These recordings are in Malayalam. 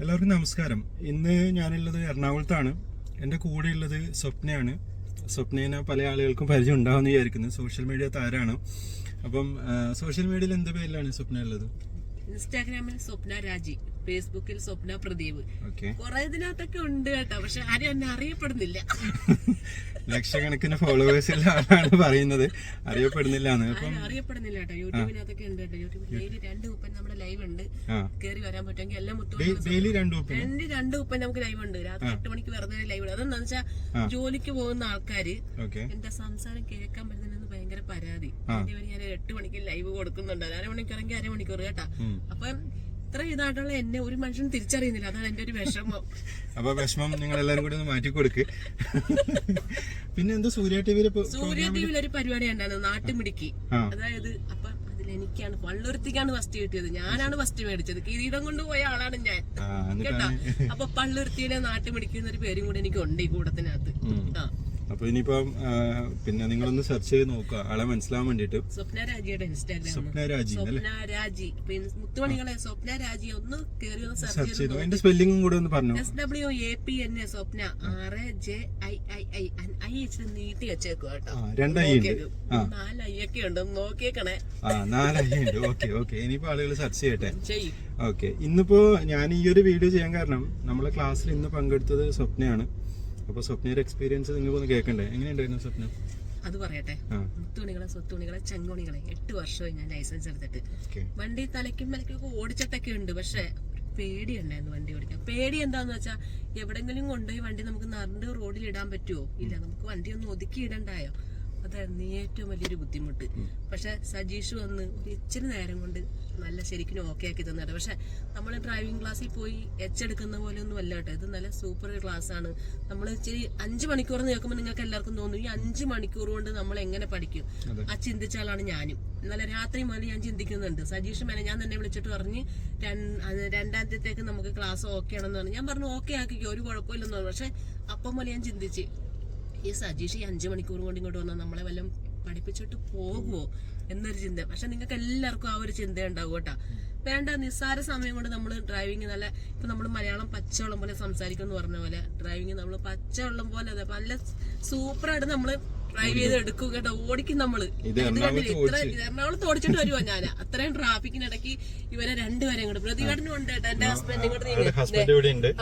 എല്ലാവർക്കും നമസ്കാരം. ഇന്ന് ഞാനുള്ളത് എറണാകുളത്താണ്. എന്റെ കൂടെയുള്ളത് സ്വപ്നയാണ്. സ്വപ്നേനെ പല ആളുകൾക്കും പരിചയം ഉണ്ടാവുമെന്ന് വിചാരിക്കുന്നു. സോഷ്യൽ മീഡിയ താരാണ്. അപ്പം സോഷ്യൽ മീഡിയയിൽ എന്ത് പേരിലാണ് സ്വപ്ന ഉള്ളത്? ഇൻസ്റ്റാഗ്രാമിൽ സ്വപ്ന രാജി. ഫേസ്ബുക്കിൽ സ്വപ്ന പ്രദീപ്. കുറെ ഇതിനകത്തൊക്കെ ഉണ്ട് കേട്ടോ പക്ഷെ ആരും എന്നെ അറിയപ്പെടുന്നില്ല. ലക്ഷക്കണക്കിന് ഫോളോവേഴ്സ് ഉള്ള ആളാണ് പറയുന്നത്. അറിയപ്പെടുന്നില്ല അറിയപ്പെടുന്നില്ല കേട്ടോ. യൂട്യൂബിനകത്തൊക്കെ ഉണ്ട് കേട്ടോ. യൂട്യൂബിൽ ഡെയിലി രണ്ട് ഉപ്പൻ നമ്മുടെ ലൈവ് ഉണ്ട്. കയറി വരാൻ പറ്റുമെങ്കിൽ എല്ലാം മുത്തു ഡെയിലി രണ്ടു രണ്ട് ഉപ്പൻ നമുക്ക് ലൈവ് ഉണ്ട്. രാത്രി എട്ട് മണിക്ക് വെറുതെ ലൈവ് ഉണ്ട്. അതെന്താന്ന് വെച്ചാൽ ജോലിക്ക് പോകുന്ന ആൾക്കാര് എന്റെ സംസാരം കേൾക്കാൻ പറ്റുന്ന ഭയങ്കര പരാതി. ഞാൻ എട്ട് മണിക്ക് ലൈവ് കൊടുക്കുന്നുണ്ട്. അരമണിക്കൂറെങ്കിൽ അരമണിക്കൂർ കേട്ടാ. അപ്പം ഇത്ര ഇതായിട്ടുള്ള എന്നെ ഒരു മനുഷ്യൻ തിരിച്ചറിയുന്നില്ല. അതാണ് എന്റെ ഒരു വിഷമം. അപ്പൊ വിഷമം നിങ്ങൾ എല്ലാരും കൂടി ഒന്ന് മാറ്റി കൊടുക്ക്. പിന്നെ എന്താ സൂര്യ ടിവിയിൽ സൂര്യ ടിവിയിൽ ഒരു പരിപാടി ഉണ്ടായിരുന്നു നാട്ടുമിടുക്കി അതായത് അപ്പൊ എനിക്കാണ് പള്ളുരുത്തിക്കാണ് ഫസ്റ്റ് കിട്ടിയത്. ഞാനാണ് ഫസ്റ്റ് മേടിച്ചത്. കിരീടം കൊണ്ട് പോയ ആളാണ് ഞാൻ. കേട്ടോ? അപ്പൊ പള്ളുരുത്തിയിലെ നാട്ടുമിടുക്കി എന്നൊരു പേരും കൂടെ എനിക്ക് ഉണ്ട് ഈ കൂട്ടത്തിനകത്ത്. ആ. അപ്പൊ ഇനിയിപ്പം പിന്നെ നിങ്ങളൊന്ന് സെർച്ച് ചെയ്ത് നോക്കുക. ആളെ മനസ്സിലാവാൻ വേണ്ടിട്ട് സ്വപ്ന രാജിയുടെ ഇൻസ്റ്റാഗ്രാം സ്വപ്ന രാജി സ്വപ്ന രാജി. മുത്തുമണികളെ സ്വപ്ന രാജി ഒന്ന് ഒന്ന് സെർച്ച് ചെയ്ത് അതിന്റെ സ്പെല്ലിങ്ങും കൂടെ ഒന്ന് പറഞ്ഞു? S W A P N A Swapna. R J I I I I ഇച്ചിരി നീട്ടി വെച്ചേക്കുക കേട്ടോ. ആ രണ്ട് ഐ ഉണ്ട്. നാല് ഐ ഒക്കെ ഉണ്ട് നോക്കിയേക്കണേ. ആ നാല് ഐ ഉണ്ട്. ഓക്കെ ഓക്കെ ഇനിയിപ്പോ ആളുകൾ സെർച്ച് ചെയ്യട്ടെ. ചെയ്യും. ഓക്കെ ഇന്നിപ്പോ ഞാൻ ഈ ഒരു വീഡിയോ ചെയ്യാൻ കാരണം നമ്മളെ ക്ലാസ്സിൽ ഇന്ന് പങ്കെടുത്തത് സ്വപ്നയാണ്. അപ്പൊ സ്വപ്നയുടെ എക്സ്പീരിയൻസ് നിങ്ങൾക്ക് കേൾക്കണ്ടേ? എങ്ങനെയുണ്ടായിരുന്നു സ്വപ്നം? അത് പറയട്ടെ. മുത്തുണികളെ സ്വത്തുണികളെ ചെങ്കുണികളെ എട്ട് വർഷമായി ഞാൻ ലൈസൻസ് എടുത്തിട്ട്. വണ്ടി തലയ്ക്കും മലയ്ക്കും ഓടിച്ചിട്ടൊക്കെ ഉണ്ട് പക്ഷെ പേടിയുണ്ടായിരുന്നു വണ്ടി ഓടിക്കാൻ. പേടി എന്താന്ന് വെച്ചാൽ എവിടെങ്കിലും കൊണ്ടുപോയി വണ്ടി നമുക്ക് നടന്ന് റോഡിൽ ഇടാൻ പറ്റുമോ ഇല്ല നമുക്ക് വണ്ടി ഒന്ന് ഒതുക്കി ഇടണ്ടായോ? അതായിരുന്നു ഏറ്റവും വലിയൊരു ബുദ്ധിമുട്ട്. പക്ഷെ സജീഷ് വന്ന് ഒരു ഇച്ചിരി നേരം കൊണ്ട് നല്ല ശരിക്കും ഓക്കെ ആക്കി തന്നിട്ട് പക്ഷെ നമ്മൾ ഡ്രൈവിംഗ് ക്ലാസ്സിൽ പോയി എച്ച് എടുക്കുന്ന പോലെ ഒന്നും അല്ല കേട്ടോ. ഇത് നല്ല സൂപ്പർ ക്ലാസ് ആണ്. നമ്മൾ ഇച്ചിരി അഞ്ച് മണിക്കൂർ കേൾക്കുമ്പോൾ നിങ്ങൾക്ക് എല്ലാവർക്കും തോന്നും ഈ അഞ്ച് മണിക്കൂർ കൊണ്ട് നമ്മൾ എങ്ങനെ പഠിക്കും? ആ ചിന്തിച്ചാലാണ് ഞാനും. ഇന്നലെ രാത്രി മുതൽ ഞാൻ ചിന്തിക്കുന്നുണ്ട്. സജീഷ് മേനെ ഞാൻ തന്നെ വിളിച്ചിട്ട് പറഞ്ഞ് രണ്ടാമത്തേക്ക് നമുക്ക് ക്ലാസ് ഓക്കെ ആണെന്ന് പറഞ്ഞു. ഞാൻ പറഞ്ഞു ഓക്കെ ആക്കിക്കോ ഒരു കുഴപ്പമില്ലെന്ന് പറഞ്ഞു. പക്ഷെ അപ്പം മുതൽ ഞാൻ ചിന്തിച്ച് ഈ സജീഷ് ഈ അഞ്ചു മണിക്കൂർ കൊണ്ട് ഇങ്ങോട്ട് വന്നാൽ നമ്മളെ വല്ലതും പഠിപ്പിച്ചിട്ട് പോകുമോ എന്നൊരു ചിന്ത. പക്ഷെ നിങ്ങൾക്ക് എല്ലാവർക്കും ആ ഒരു ചിന്ത ഉണ്ടാവും കേട്ടോ. വേണ്ട നിസ്സാര സമയം കൊണ്ട് നമ്മൾ ഡ്രൈവിംഗ് നല്ല ഇപ്പൊ നമ്മൾ മലയാളം പച്ചവെള്ളം പോലെ സംസാരിക്കും എന്ന് പറഞ്ഞ പോലെ ഡ്രൈവിംഗ് നമ്മൾ പച്ചവെള്ളം പോലെ അതെ നല്ല സൂപ്പറായിട്ട് നമ്മൾ ഡ്രൈവ് ചെയ്ത് എടുക്കും കേട്ടോ. ഓടിക്കും നമ്മൾ. ഇത് ഇത് കണ്ടില്ലേ? എറണാകുളത്ത് ഇത്ര ഇത് എറണാകുളത്ത് ഓടിച്ചിട്ട് വരുവാ ഞാൻ അത്രയും ട്രാഫിക്കിനിടയ്ക്ക് ഇവരെ രണ്ടുപേരെ ഇങ്ങോട്ട്. പ്രതികാട്ടിനും ഉണ്ട് കേട്ടോ എന്റെ ഹസ്ബൻഡ് ഇങ്ങോട്ട് നീങ്ങി.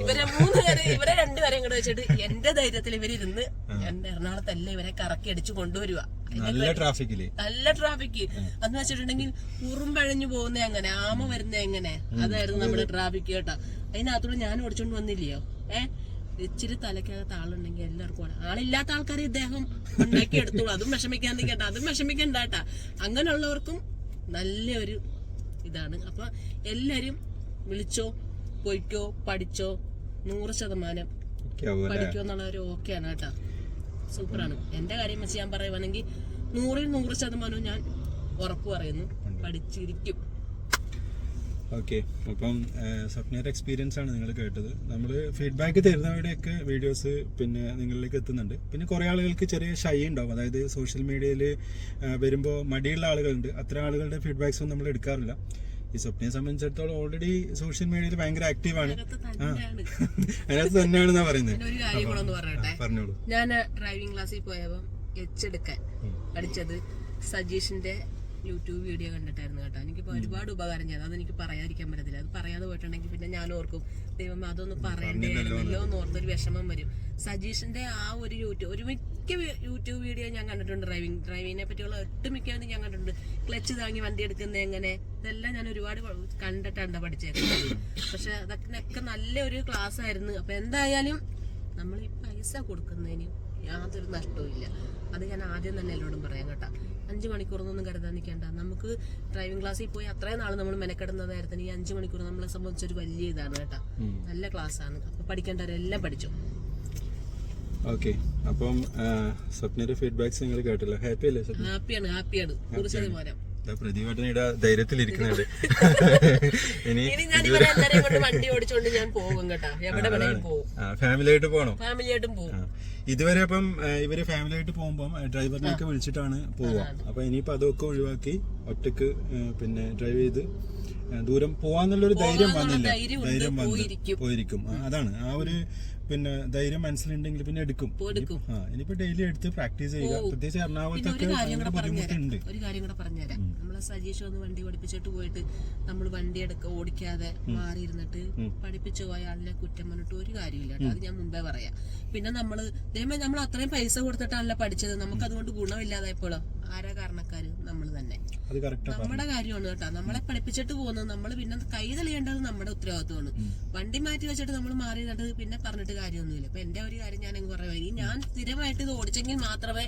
ഇവരെ മൂന്ന് പേരെ ഇവരെ രണ്ടുപേരെയും കൂടെ വെച്ചിട്ട് എന്റെ ധൈര്യത്തിൽ ഇവരിരുന്ന് എന്റെ എറണാകുളത്തല്ല ഇവരെ കറക്കി അടിച്ച് കൊണ്ടുവരുക. നല്ല ട്രാഫിക്കിൽ. നല്ല ട്രാഫിക് അന്ന് വെച്ചിട്ടുണ്ടെങ്കിൽ ഉറുമ്പഴഞ്ഞു പോകുന്ന എങ്ങനെ ആമ വരുന്ന എങ്ങനെ? അതായിരുന്നു നമ്മുടെ ട്രാഫിക് കേട്ടോ. അതിനകത്തൂടെ ഞാൻ ഓടിച്ചോണ്ട് വന്നില്ലയോ? ഏ? ഇച്ചിരി തലക്കകത്ത് ആളുണ്ടെങ്കിൽ എല്ലാവർക്കും. ആളില്ലാത്ത ആൾക്കാരെ ഇദ്ദേഹം ഉണ്ടാക്കി എടുത്തോളൂ. അതും വിഷമിക്കാൻ കേട്ടോ. അതും വിഷമിക്കണ്ടാട്ടാ അങ്ങനെയുള്ളവർക്കും നല്ലൊരു ഇതാണ്. അപ്പൊ എല്ലാരും വിളിച്ചോ പോയിക്കോ പഠിച്ചോ നൂറ് ശതമാനം പഠിക്കുമെന്നുള്ള ഒരു ഓക്കെ ആണ് ഓക്കെയാണ് കേട്ടോ. സൂപ്പറാണ്. എന്റെ കാര്യം വെച്ച് ഞാൻ പറയുവാണെങ്കിൽ നൂറിൽ നൂറ് ശതമാനവും ഞാൻ ഉറപ്പ് പറയുന്നു. പഠിച്ചിരിക്കും. ഓക്കെ അപ്പം സ്വപ്നയുടെ എക്സ്പീരിയൻസ് ആണ് നിങ്ങൾ കേട്ടത്. നമ്മൾ ഫീഡ്ബാക്ക് തരുന്നവരുടെയൊക്കെ വീഡിയോസ് പിന്നെ നിങ്ങളിലേക്ക് എത്തുന്നുണ്ട്. പിന്നെ കുറേ ആളുകൾക്ക് ചെറിയ ഷൈ ഉണ്ടാവും. അതായത് സോഷ്യൽ മീഡിയയിൽ വരുമ്പോൾ മടിയുള്ള ആളുകളുണ്ട്. അത്തരം ആളുകളുടെ ഫീഡ്ബാക്സ് ഒന്നും നമ്മൾ എടുക്കാറില്ല. ഈ സ്വപ്നയെ സംബന്ധിച്ചിടത്തോളം ഓൾറെഡി സോഷ്യൽ മീഡിയയിൽ ഭയങ്കര ആക്റ്റീവാണ് അതിനകത്ത് തന്നെയാണ്. തന്നെയാണെന്നാ പറയുന്നത്. പറഞ്ഞോളൂ. ഞാൻ ഡ്രൈവിംഗ് ക്ലാസ്സിൽ പോയപ്പോൾ എച്ചെടുക്കാൻ പഠിച്ചത് സജീഷിന്റെ യൂട്യൂബ് വീഡിയോ കണ്ടിട്ടായിരുന്നു കേട്ടോ. എനിക്കിപ്പോൾ ഒരുപാട് ഉപകാരം ചെയ്തു. അതെനിക്ക് പറയാതിരിക്കാൻ പറ്റത്തില്ല. അത് പറയാതെ പോയിട്ടുണ്ടെങ്കിൽ പിന്നെ ഞാൻ ഓർക്കും ദൈവം അതൊന്ന് പറയണ്ടല്ലോ എന്ന് ഓർത്തൊരു വിഷമം വരും. സജീഷിന്റെ ആ ഒരു യൂട്യൂബ് ഒരു മിക്ക യൂട്യൂബ് വീഡിയോ ഞാൻ കണ്ടിട്ടുണ്ട്. ഡ്രൈവിംഗ് ഡ്രൈവിങ്ങിനെ പറ്റിയുള്ള ഒട്ടുമിക്ക ഞാൻ കണ്ടിട്ടുണ്ട്. ക്ലച്ച് താങ്ങി വണ്ടി എടുക്കുന്നത് എങ്ങനെ? ഇതെല്ലാം ഞാൻ ഒരുപാട് കണ്ടിട്ടുണ്ട് കണ്ടിട്ടാണ് പഠിച്ചേക്കുന്നത്. പക്ഷെ അതൊക്കെ നല്ലൊരു ക്ലാസ് ആയിരുന്നു അപ്പൊ എന്തായാലും നമ്മൾ ഈ പൈസ കൊടുക്കുന്നതിന് യാതൊരു നഷ്ടവും ഇല്ല. അത് ഞാൻ ആദ്യം തന്നെ എല്ലാവരോടും പറയാം കേട്ടോ. അഞ്ച് മണിക്കൂറൊന്നും കരുതാൻ നിൽക്കേണ്ട. നമുക്ക് ഡ്രൈവിംഗ് ക്ലാസ്സിൽ പോയി അത്രയും നാൾ നമ്മൾ മെനക്കെടുന്ന നേരത്തിന് ഈ അഞ്ച് മണിക്കൂർ നമ്മളെ സംബന്ധിച്ചൊരു വലിയ ഇതാണ് കേട്ടോ. നല്ല ക്ലാസ് ആണ് അപ്പൊ പഠിക്കേണ്ടവരെല്ലാം പഠിച്ചു. ഓക്കെ. അപ്പം സ്വപ്നയുടെ ഫീഡ്ബാക്സ് നിങ്ങൾ കേട്ടല്ലോ. ഹാപ്പി അല്ലേ സ്വപ്ന? ഹാപ്പിയാണ് ഹാപ്പിയാണ്. ഒരു ശതമാനം പ്രതിഭട്ടനയുടെ ധൈര്യത്തിലിരിക്കുന്നുണ്ട് ഇനി വണ്ടി ഓടിച്ചോണ്ട് ഞാൻ പോകും കേട്ടോ. എവിടെ വേണേലും പോകും. ഫാമിലി ആയിട്ട് പോകണം ഫാമിലിയായിട്ടും പോകും. ഇതുവരെ അപ്പം ഇവർ ഫാമിലി ആയിട്ട് പോകുമ്പോൾ ഡ്രൈവറിനെയൊക്കെ വിളിച്ചിട്ടാണ് പോവുക. അപ്പൊ ഇനിയിപ്പോ അതൊക്കെ ഒഴിവാക്കി ഒറ്റയ്ക്ക് പിന്നെ ഡ്രൈവ് ചെയ്ത് ദൂരം പോവാന്നുള്ളൊരു ധൈര്യം വന്നില്ല. ധൈര്യം വന്ന് പോയിരിക്കും. അതാണ്. ആ ഒരു പിന്നെ ധൈര്യം മനസ്സിലുണ്ടെങ്കിൽ പിന്നെ എടുക്കും. ആ ഇനിയിപ്പോ ഡെയിലി എടുത്ത് പ്രാക്ടീസ് ചെയ്യുക. പ്രത്യേകിച്ച് എറണാകുളത്തൊക്കെ ഭയങ്കര ബുദ്ധിമുട്ടുണ്ട്. ഒരു കാര്യം കൂടെ പറഞ്ഞുതരാം. നമ്മളെ സജീഷ് വന്ന് വണ്ടി പഠിപ്പിച്ചിട്ട് പോയിട്ട് നമ്മൾ വണ്ടി എടുക്ക ഓടിക്കാതെ മാറിയിരുന്നിട്ട് പഠിപ്പിച്ചു പോയ ആളിനെ കുറ്റം പറഞ്ഞിട്ട് ഒരു കാര്യമില്ല കേട്ടോ. അത് ഞാൻ മുമ്പേ പറയാം. പിന്നെ നമ്മൾ ദൈവമേ നമ്മൾ അത്രയും പൈസ കൊടുത്തിട്ടാണല്ലോ പഠിച്ചത്. നമുക്ക് അതുകൊണ്ട് ഗുണമില്ലാതായപ്പോഴോ? ആരാ കാരണക്കാര് നമ്മൾ തന്നെ നമ്മുടെ കാര്യമാണ് കേട്ടോ. നമ്മളെ പഠിപ്പിച്ചിട്ട് പോകുന്നത് നമ്മൾ പിന്നെ കൈ തെളിയേണ്ടത് നമ്മുടെ ഉത്തരവാദിത്വമാണ്. വണ്ടി മാറ്റി വെച്ചിട്ട് നമ്മൾ മാറി നിന്നിട്ട് പിന്നെ പറഞ്ഞിട്ട് കാര്യമൊന്നുമില്ല. അപ്പൊ എന്റെ ഒരു കാര്യം ഞാൻ അങ്ങ് പറയാം. ഇനി ഞാൻ സ്ഥിരമായിട്ട് ഇത് ഓടിച്ചെങ്കിൽ മാത്രമേ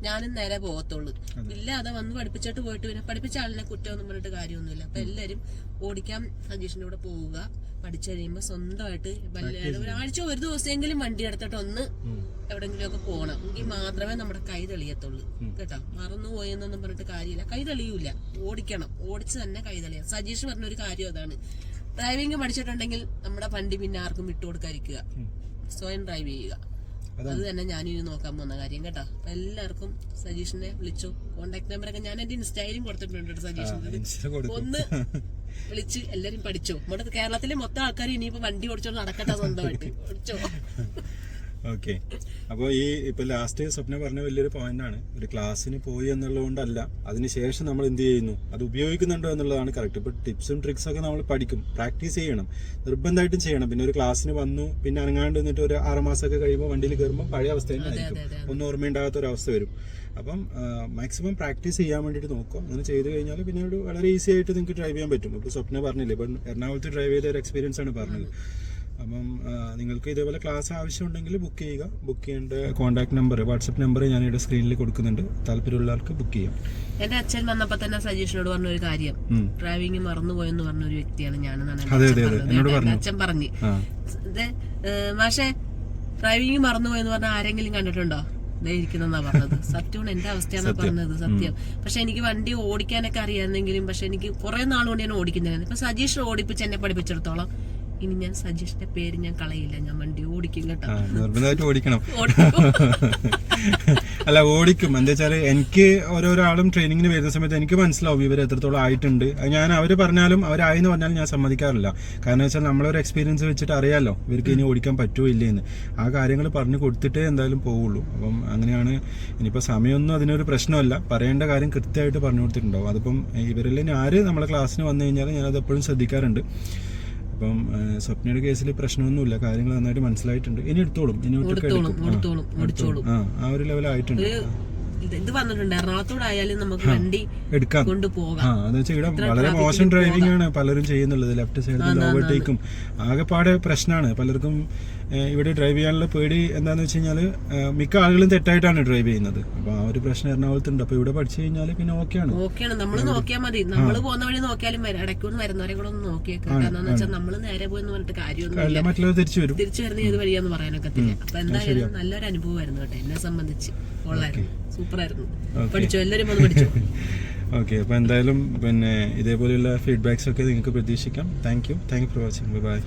ഞാനും നേരെ പോകത്തുള്ളൂ. ഇല്ലാതെ വന്ന് പഠിപ്പിച്ചിട്ട് പോയിട്ട് പിന്നെ പഠിപ്പിച്ച ആളിനെ കുറ്റമൊന്നും പറഞ്ഞിട്ട് കാര്യമൊന്നുമില്ല. അപ്പൊ എല്ലാരും ഓടിക്കാൻ സജീഷിന്റെ കൂടെ പോവുക. പഠിച്ചു കഴിയുമ്പോൾ സ്വന്തമായിട്ട് വല്ല- ഒരാഴ്ച ഒരു ദിവസമെങ്കിലും വണ്ടി എടുത്തിട്ട് ഒന്ന് എവിടെങ്കിലും ഒക്കെ പോകണം. എങ്കിൽ മാത്രമേ നമ്മുടെ കൈ തെളിയത്തുള്ളൂ. കേട്ടോ? മറന്നു പോയെന്നൊന്നും പറഞ്ഞിട്ട് കാര്യമില്ല. കൈ തെളിയൂല ഓടിക്കണം. ഓടിച്ച് തന്നെ കൈ തെളിയാം. സജീഷ് പറഞ്ഞൊരു കാര്യം അതാണ്. ഡ്രൈവിംഗ് പഠിച്ചിട്ടുണ്ടെങ്കിൽ നമ്മുടെ വണ്ടി പിന്നെ ആർക്കും വിട്ടുകൊടുക്കാതിരിക്കുക സ്വയം ഡ്രൈവ് ചെയ്യുക. അത് തന്നെ ഞാനിനി നോക്കാൻ പോകുന്ന കാര്യം. കേട്ടോ? അപ്പൊ എല്ലാവർക്കും സജീഷിനെ വിളിച്ചു. കോണ്ടാക്ട് നമ്പറൊക്കെ ഞാൻ എന്റെ ഇൻസ്റ്റയിലും കൊടുത്തിട്ടുണ്ട് സജീഷ് സജീഷിന്റെ ഒന്ന് വിളിച്ച് എല്ലാരും പഠിച്ചു. നമ്മുടെ കേരളത്തിലെ മൊത്തം ആൾക്കാർ ഇനിയിപ്പോ വണ്ടി ഓടിച്ചോണ്ട് നടക്കട്ടെ സ്വന്തമായിട്ട്. പഠിച്ചോ ഓക്കെ. അപ്പോൾ ഈ ഇപ്പൊ ലാസ്റ്റ് സ്വപ്ന പറഞ്ഞ വലിയൊരു പോയിന്റ് ആണ്. ഒരു ക്ലാസ്സിന് പോയി എന്നുള്ളതുകൊണ്ടല്ല അതിനുശേഷം നമ്മൾ എന്ത് ചെയ്യുന്നു? അത് ഉപയോഗിക്കുന്നുണ്ടോ എന്നുള്ളതാണ് കറക്റ്റ് ഇപ്പൊ ടിപ്സും ട്രിക്സും ഒക്കെ നമ്മൾ പഠിക്കും. പ്രാക്ടീസ് ചെയ്യണം. നിർബന്ധമായിട്ടും ചെയ്യണം. പിന്നെ ഒരു ക്ലാസ്സിന് വന്നു പിന്നെ അനങ്ങാണ്ട് നിന്നിട്ട് ഒരു ആറ് മാസമൊക്കെ കഴിയുമ്പോൾ വണ്ടിയിൽ കയറുമ്പോൾ പഴയ അവസ്ഥ തന്നെ ആയിരിക്കും. ഒന്നും ഓർമ്മയുണ്ടാകാത്ത ഒരു അവസ്ഥ വരും. അപ്പം മാക്സിമം പ്രാക്ടീസ് ചെയ്യാൻ വേണ്ടിയിട്ട് നോക്കുക. അങ്ങനെ ചെയ്ത് കഴിഞ്ഞാൽ പിന്നെ ഒരു വളരെ ഈസി ആയിട്ട് നിങ്ങൾക്ക് ഡ്രൈവ് ചെയ്യാൻ പറ്റും. ഇപ്പോൾ സ്വപ്ന പറഞ്ഞില്ലേ ഇപ്പം എറണാകുളത്ത് ഡ്രൈവ് ചെയ്ത ഒരു എക്സ്പീരിയൻസ് ആണ് പറഞ്ഞത്. അപ്പം നിങ്ങൾക്ക് ഇതേപോലെ ക്ലാസ് ആവശ്യമുണ്ടെങ്കിൽ ബുക്ക് ചെയ്യുക. ബുക്ക് ചെയ്യേണ്ട കോൺടാക്ട് നമ്പർ വാട്സപ്പ് നമ്പർ ഞാൻ ഇവിടെ സ്ക്രീനിൽ കൊടുക്കുന്നുണ്ട്. താല്പര്യമുള്ളവർക്ക് ബുക്ക് ചെയ്യാം. എന്റെ അച്ഛൻ വന്നപ്പോ തന്നെ സജീഷിനോട് പറഞ്ഞ ഒരു കാര്യം ഡ്രൈവിംഗ് മറന്നുപോയെന്ന് പറഞ്ഞ ഒരു വ്യക്തിയാണ് ഞാനെന്നാണ് അതെ, അച്ഛൻ പറഞ്ഞു. മാഷെ ഡ്രൈവിംഗ് മറന്നുപോയെന്ന് പറഞ്ഞ ആരെങ്കിലും കണ്ടിട്ടുണ്ടോ? ഇരിക്കുന്നെന്നാ പറഞ്ഞത്. സത്യമാണ് എന്റെ അവസ്ഥയാണ് പറഞ്ഞത്. സത്യം. പക്ഷെ എനിക്ക് വണ്ടി ഓടിക്കാനൊക്കെ അറിയാമെന്നെങ്കിലും പക്ഷെ എനിക്ക് കുറെ നാളുകൊണ്ട് ഞാൻ ഓടിക്കുന്നില്ല. ഇപ്പൊ സജീഷ് ഓടിപ്പിച്ച് എന്നെ പഠിപ്പിച്ചിടത്തോളം. ഇനി ഞാൻ സജീഷിന്റെ പേര് ഞാൻ കളയില്ല. ഞാൻ വണ്ടി ഓടിക്കും കേട്ടോ. നിർബന്ധമായിട്ട് ഓടിക്കണം. ഓടിക്കും. അല്ല ഓടിക്കും. എന്താ വെച്ചാൽ എനിക്ക് ഓരോരാളും ട്രെയിനിങ്ങിന് വരുന്ന സമയത്ത് എനിക്ക് മനസ്സിലാവും ഇവർ എത്രത്തോളം ആയിട്ടുണ്ട്. ഞാൻ അവർ പറഞ്ഞാലും അവരായെന്ന് പറഞ്ഞാലും ഞാൻ സമ്മതിക്കാറില്ല. കാരണം വെച്ചാൽ നമ്മളൊരു എക്സ്പീരിയൻസ് വെച്ചിട്ട് അറിയാലോ ഇവർക്ക് ഇനി ഓടിക്കാൻ പറ്റുമോ ഇല്ലേന്ന്. ആ കാര്യങ്ങൾ പറഞ്ഞു കൊടുത്തിട്ടേ എന്തായാലും പോവുള്ളൂ. അപ്പം അങ്ങനെയാണ് ഇനിയിപ്പോൾ സമയമൊന്നും അതിനൊരു പ്രശ്നമല്ല. പറയേണ്ട കാര്യം കൃത്യമായിട്ട് പറഞ്ഞു കൊടുത്തിട്ടുണ്ടാവും. അതിപ്പം ഇവരെല്ലാം ആര് നമ്മളെ ക്ലാസ്സിന് വന്നു കഴിഞ്ഞാൽ ഞാനത് എപ്പോഴും ശ്രദ്ധിക്കാറുണ്ട്. അപ്പം സ്വപ്നയുടെ കേസിൽ പ്രശ്നമൊന്നുമില്ല. കാര്യങ്ങൾ നന്നായിട്ട് മനസ്സിലായിട്ടുണ്ട്. ഇനി എടുത്തോളും. ഇനി ആ. ഒരു ലെവലായിട്ടുണ്ട് ഇത് വന്നിട്ടുണ്ട് വന്നിട്ടുണ്ട്. എറണാകുളത്തോടായാലും നമുക്ക് വണ്ടി എടുക്കാം. കൊണ്ടുപോകാം. ഇവിടെ വളരെ മോശം ഡ്രൈവിംഗ് ആണ് പലരും ചെയ്യുന്നുള്ളത്. ലെഫ്റ്റ് സൈഡിൽ ഓവർടേക്കും ആകെപ്പാടെ പ്രശ്നമാണ് പലർക്കും ഇവിടെ ഡ്രൈവ് ചെയ്യാനുള്ള പേടി എന്താന്ന് വെച്ച് കഴിഞ്ഞാൽ മിക്ക ആളുകളും തെറ്റായിട്ടാണ് ഡ്രൈവ് ചെയ്യുന്നത്. അപ്പോൾ ആ ഒരു പ്രശ്നം എറണാകുളത്തുണ്ട്. അപ്പോൾ ഇവിടെ പഠിച്ചു കഴിഞ്ഞാൽ പിന്നെ ഓക്കെയാണ്. ഓക്കെയാണ്. നമ്മൾ നോക്കിയാൽ മതി. നമ്മൾ പോകുന്ന വഴി നോക്കിയാലും ഇടയ്ക്കൂന്ന് വരുന്നവരെ കൂടെ ഒന്ന് നോക്കിയേക്കാം. കാരണം എന്ന് വെച്ചാൽ നമ്മൾ നേരെ പോയെന്ന് പറഞ്ഞിട്ട് കാര്യമൊന്നുമില്ല. മറ്റുള്ളവർ തിരിച്ചു വരും. തിരിച്ചു വരുന്ന ഏത് വഴിയാന്ന് പറയാനൊക്കത്തില്ല. അപ്പൊ എന്തായാലും നല്ലൊരു അനുഭവമായിരുന്നു കേട്ടോ എന്നെ സംബന്ധിച്ച്. കൊള്ളായിരുന്നു. സൂപ്പറായിരുന്നു. പഠിച്ചോ എല്ലാരും അത് പഠിച്ചോ. ഓക്കെ അപ്പോൾ എന്തായാലും പിന്നെ ഇതേപോലെയുള്ള ഫീഡ്ബാക്സ് ഒക്കെ നിങ്ങൾക്ക് പ്രതീക്ഷിക്കാം. Thank you thank you for watching bye